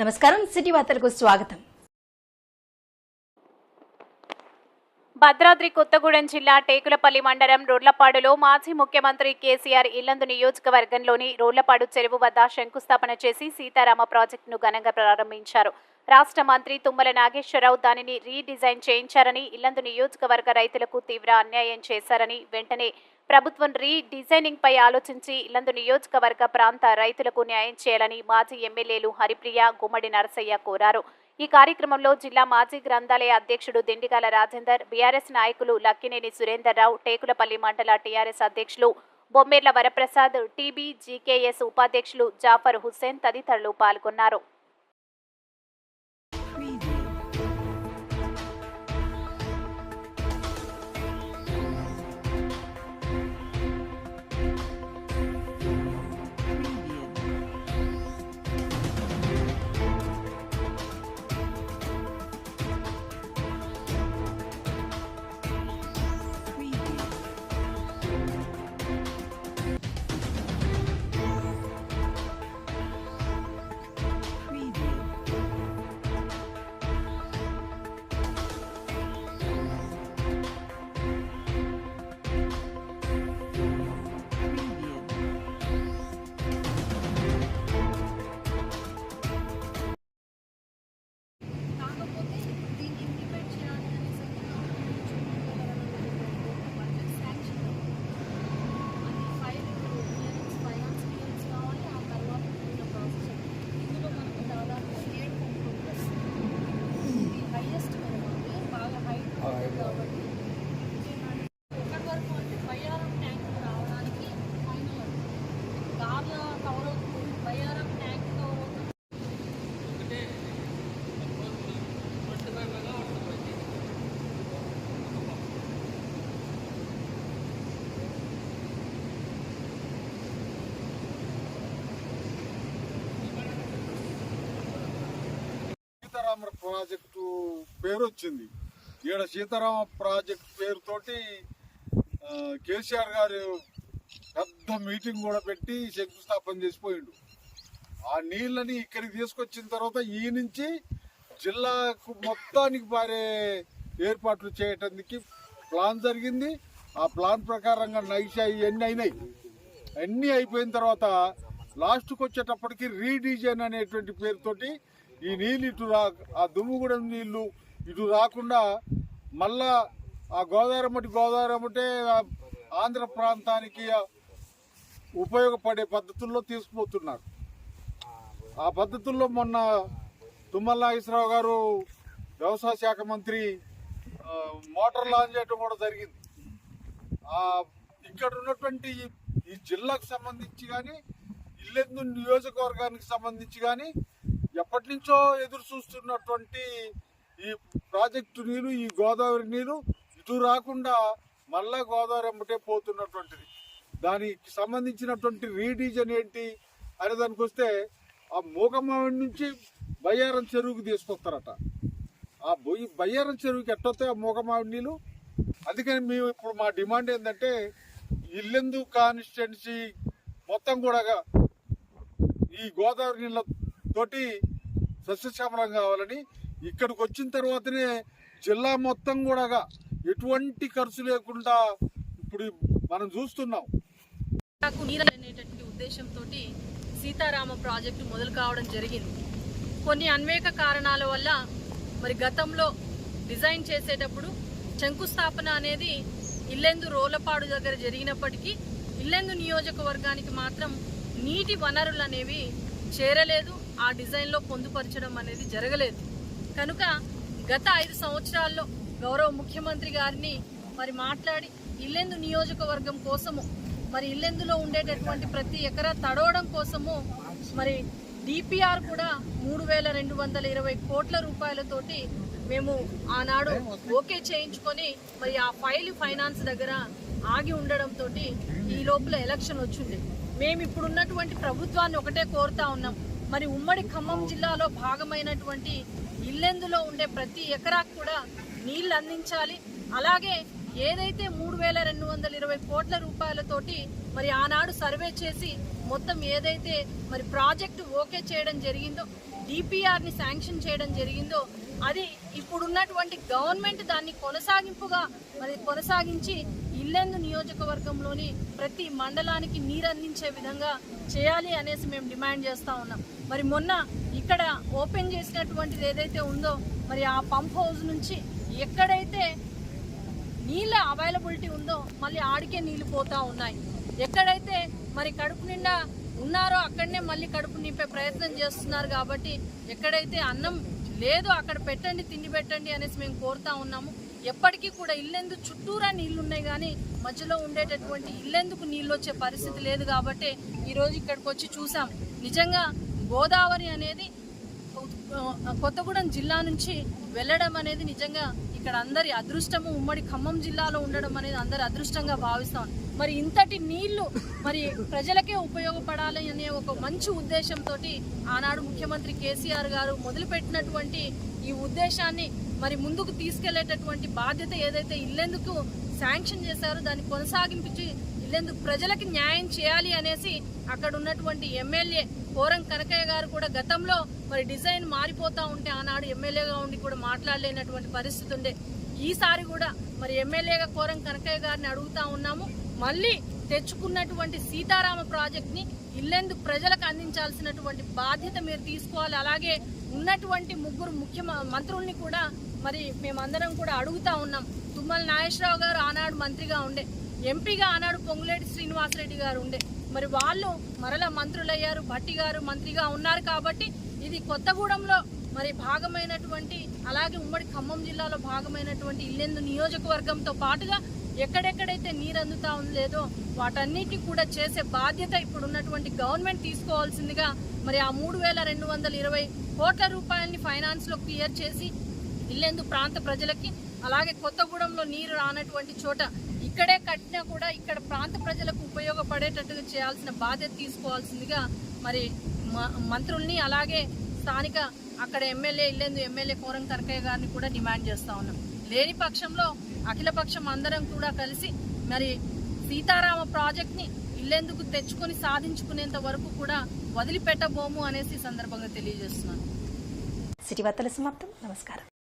నమస్కారం సిటీ వార్తలకు స్వాగతం. భద్రాద్రి కొత్తగూడెం జిల్లా టేకులపల్లి మండలం రోడ్లపాడులో మాజీ ముఖ్యమంత్రి కేసీఆర్ ఇల్లందు నియోజకవర్గంలోని రోడ్లపాడు చెరువు వద్ద శంకుస్థాపన చేసి సీతారామ ప్రాజెక్టును ఘనంగా ప్రారంభించారు. రాష్ట్ర మంత్రి తుమ్మల నాగేశ్వరరావు దానిని రీడిజైన్ చేయించారని ఇల్లందు నియోజకవర్గ రైతులకు తీవ్ర అన్యాయం చేశారని వెంటనే ప్రభుత్వం రీడిజైనింగ్ పై ఆలోచించి ఇల్లందు నియోజకవర్గ ప్రాంత రైతులకు న్యాయం చేయాలని మాజీ ఎమ్మెల్యేలు హరిప్రియ గుమ్మడి నరసయ్య కోరారు. ఈ కార్యక్రమంలో జిల్లా మాజీ గ్రంథాలయ అధ్యక్షుడు దిండిగాల రాజేందర్ బీఆర్ఎస్ నాయకులు లక్కినేని సురేందర్ రావు టేకులపల్లి మండల టీఆర్ఎస్ అధ్యక్షులు బొమ్మేర్ల వరప్రసాద్ టీబీ జీకేఎస్ ఉపాధ్యక్షులు జాఫర్ హుస్సేన్ తదితరులు పాల్గొన్నారు. ప్రాజెక్టు పేరు వచ్చింది ఈడ సీతారామ ప్రాజెక్టు పేరుతోటి కేసీఆర్ గారు పెద్ద మీటింగ్ కూడా పెట్టి శంకుస్థాపన చేసిపోయిండు. ఆ నీళ్ళని ఇక్కడికి తీసుకొచ్చిన తర్వాత ఈ నుంచి జిల్లాకు మొత్తానికి పారే ఏర్పాట్లు చేయటానికి ప్లాన్ జరిగింది. ఆ ప్లాన్ ప్రకారంగా నైషా ఇవన్నీ అయినాయి. అన్నీ అయిపోయిన తర్వాత లాస్ట్కి వచ్చేటప్పటికి రీడిజైన్ అనేటువంటి పేరుతోటి ఈ నీళ్ళు ఇటు రా ఆ దుమ్ముగూడెం నీళ్ళు ఇటు రాకుండా మళ్ళా ఆ గోదావరి గోదావరి ఆంధ్ర ప్రాంతానికి ఉపయోగపడే పద్ధతుల్లో తీసుకుపోతున్నారు. ఆ పద్ధతుల్లో మొన్న తుమ్మల నాగేశ్వరరావు గారు వ్యవసాయ శాఖ మంత్రి మోటార్ లాంచ్ చేయడం కూడా జరిగింది. ఆ, ఇక్కడ ఉన్నటువంటి ఈ జిల్లాకు సంబంధించి కానీ ఇల్లెందు నియోజకవర్గానికి సంబంధించి కానీ ఎప్పటి నుంచో ఎదురు చూస్తున్నటువంటి ఈ ప్రాజెక్టు నీరు ఈ గోదావరి నీరు ఇటు రాకుండా మళ్ళా గోదావరి అమ్మటే పోతున్నటువంటిది. దానికి సంబంధించినటువంటి రీడిజన్ ఏంటి అనే దానికి వస్తే ఆ మూగమావిడి నుంచి బయ్యారం చెరువుకి తీసుకొస్తారట. ఆ బొయ్యి బయ్యారం చెరువుకి ఎట్టొస్తాయి ఆ మూగమావిడి నీళ్ళు అందుకని మేము ఇప్పుడు మా డిమాండ్ ఏంటంటే ఇల్లెందు కాన్స్టిట్యున్సీ మొత్తం కూడా ఈ గోదావరి నీళ్ళ తోటి సస్యశ్యామలం కావాలని ఇక్కడికి వచ్చిన తర్వాతనే జిల్లా మొత్తం కూడా ఎటువంటి ఖర్చు లేకుండా ఇప్పుడు మనం చూస్తున్నాం. నాకు నీరు అనేటటువంటి ఉద్దేశంతో సీతారామ ప్రాజెక్టు మొదలు కావడం జరిగింది. కొన్ని అన్వేక కారణాల వల్ల మరి గతంలో డిజైన్ చేసేటప్పుడు శంకుస్థాపన అనేది ఇల్లెందు రోలపాడు దగ్గర జరిగినప్పటికీ ఇల్లెందు నియోజకవర్గానికి మాత్రం నీటి వనరులు అనేవి చేరలేదు. ఆ డిజైన్లో పొందుపరచడం అనేది జరగలేదు. కనుక గత ఐదు సంవత్సరాల్లో గౌరవ ముఖ్యమంత్రి గారిని మరి మాట్లాడి ఇల్లెందు నియోజకవర్గం కోసము మరి ఇల్లెందులో ఉండేటటువంటి ప్రతి ఎకరా తడవడం కోసము మరి డిపిఆర్ కూడా మూడు వేల రెండు వందల ఇరవై కోట్ల రూపాయలతోటి మేము ఆనాడు ఓకే చేయించుకొని మరి ఆ ఫైల్ ఫైనాన్స్ దగ్గర ఆగి ఉండడంతో ఈ లోపల ఎలక్షన్ వచ్చింది. మేము ఇప్పుడున్నటువంటి ప్రభుత్వాన్ని ఒకటే కోరుతా ఉన్నాం. మరి ఉమ్మడి ఖమ్మం జిల్లాలో భాగమైనటువంటి ఇల్లెందులో ఉండే ప్రతి ఎకరాకు కూడా నీళ్ళు అందించాలి. అలాగే ఏదైతే మూడు వేల రెండు వందల ఇరవై కోట్ల రూపాయలతోటి మరి ఆనాడు సర్వే చేసి మొత్తం ఏదైతే మరి ప్రాజెక్టు ఓకే చేయడం జరిగిందో డిపిఆర్ని శాంక్షన్ చేయడం జరిగిందో అది ఇప్పుడున్నటువంటి గవర్నమెంట్ దాన్ని కొనసాగింపుగా మరి కొనసాగించి ఇల్లెందు నియోజకవర్గంలోని ప్రతి మండలానికి నీరు అందించే విధంగా చేయాలి అనేసి మేము డిమాండ్ చేస్తూ ఉన్నాం. మరి మొన్న ఇక్కడ ఓపెన్ చేసినటువంటిది ఏదైతే ఉందో మరి ఆ పంప్ హౌస్ నుంచి ఎక్కడైతే నీళ్ళ అవైలబిలిటీ ఉందో మళ్ళీ ఆడికే నీళ్ళు పోతూ ఉన్నాయి. ఎక్కడైతే మరి కడుపు నిండా ఉన్నారో అక్కడనే మళ్ళీ కడుపు నింపే ప్రయత్నం చేస్తున్నారు కాబట్టి ఎక్కడైతే అన్నం లేదో అక్కడ పెట్టండి తిండి పెట్టండి అనేసి మేము కోరుతా ఉన్నాము. ఎప్పటికీ కూడా ఇల్లెందు చుట్టూరా నీళ్ళు ఉన్నాయి కానీ మధ్యలో ఉండేటటువంటి ఇల్లెందుకు నీళ్ళు వచ్చే పరిస్థితి లేదు కాబట్టి ఈరోజు ఇక్కడికి వచ్చి చూసాం. నిజంగా గోదావరి అనేది కొత్తగూడెం జిల్లా నుంచి వెళ్ళడం అనేది నిజంగా ఇక్కడ అందరి అదృష్టము. ఉమ్మడి ఖమ్మం జిల్లాలో ఉండడం అనేది అందరి అదృష్టంగా భావిస్తాం. మరి ఇంతటి నీళ్ళు మరి ప్రజలకే ఉపయోగపడాలి అనే ఒక మంచి ఉద్దేశంతో ఆనాడు ముఖ్యమంత్రి కేసీఆర్ గారు మొదలుపెట్టినటువంటి ఈ ఉద్దేశాన్ని మరి ముందుకు తీసుకెళ్ళేటటువంటి బాధ్యత ఏదైతే ఇల్లెందుకు శాంక్షన్ చేశారో దాన్ని కొనసాగించి ఇల్లెందుకు ప్రజలకి న్యాయం చేయాలి అనేసి అక్కడ ఉన్నటువంటి ఎమ్మెల్యే కోరం కనకయ్య గారు కూడా గతంలో మరి డిజైన్ మారిపోతా ఉంటే ఆనాడు ఎమ్మెల్యేగా ఉండి కూడా మాట్లాడలేనటువంటి పరిస్థితి ఉండే. ఈసారి కూడా మరి ఎమ్మెల్యేగా కోరం కనకయ్య గారిని అడుగుతా ఉన్నాము. మళ్ళీ తెచ్చుకున్నటువంటి సీతారామ ప్రాజెక్ట్ని ఇల్లెందుకు ప్రజలకు అందించాల్సినటువంటి బాధ్యత మీరు తీసుకోవాలి. అలాగే ఉన్నటువంటి ముగ్గురు ముఖ్య మంత్రుల్ని కూడా మరి మేమందరం కూడా అడుగుతా ఉన్నాం. తుమ్మల నాగేశ్వరరావు గారు ఆనాడు మంత్రిగా ఉండే ఎంపీగా ఆనాడు పొంగులేటి శ్రీనివాసరెడ్డి గారు ఉండే. మరి వాళ్ళు మరలా మంత్రులయ్యారు భట్టి గారు మంత్రిగా ఉన్నారు కాబట్టి ఇది కొత్తగూడెంలో మరి భాగమైనటువంటి అలాగే ఉమ్మడి ఖమ్మం జిల్లాలో భాగమైనటువంటి ఇల్లెందు నియోజకవర్గంతో పాటుగా ఎక్కడెక్కడైతే నీరు అందుతా లేదో వాటన్నిటి కూడా చేసే బాధ్యత ఇప్పుడు ఉన్నటువంటి గవర్నమెంట్ తీసుకోవాల్సిందిగా మరి ఆ మూడు వేల రెండు వందల ఇరవై కోట్ల రూపాయలని ఫైనాన్స్లో క్లియర్ చేసి ఇల్లెందు ప్రాంత ప్రజలకి అలాగే కొత్తగూడెంలో నీరు రానటువంటి చోట ఇక్కడే కట్టినా కూడా ఇక్కడ ప్రాంత ప్రజలకు ఉపయోగపడేటట్టుగా చేయాల్సిన బాధ్యత తీసుకోవాల్సిందిగా మరి మ- మంత్రుల్ని అలాగే స్థానిక అక్కడ ఎమ్మెల్యే ఇల్లెందు ఎమ్మెల్యే కోరం కనకయ్య గారిని కూడా డిమాండ్ చేస్తా ఉన్నాం. లేని పక్షంలో అఖిలపక్షం అందరం కూడా కలిసి మరి సీతారామ ప్రాజెక్ట్ని ఇల్లేందుకు ఇల్లెందుకు తెచ్చుకొని సాధించుకునేంత వరకు కూడా వదిలిపెట్టబోము అనేసి సందర్భంగా తెలియజేస్తున్నాను. సిటీ వార్తల సమాప్తం. నమస్కారం.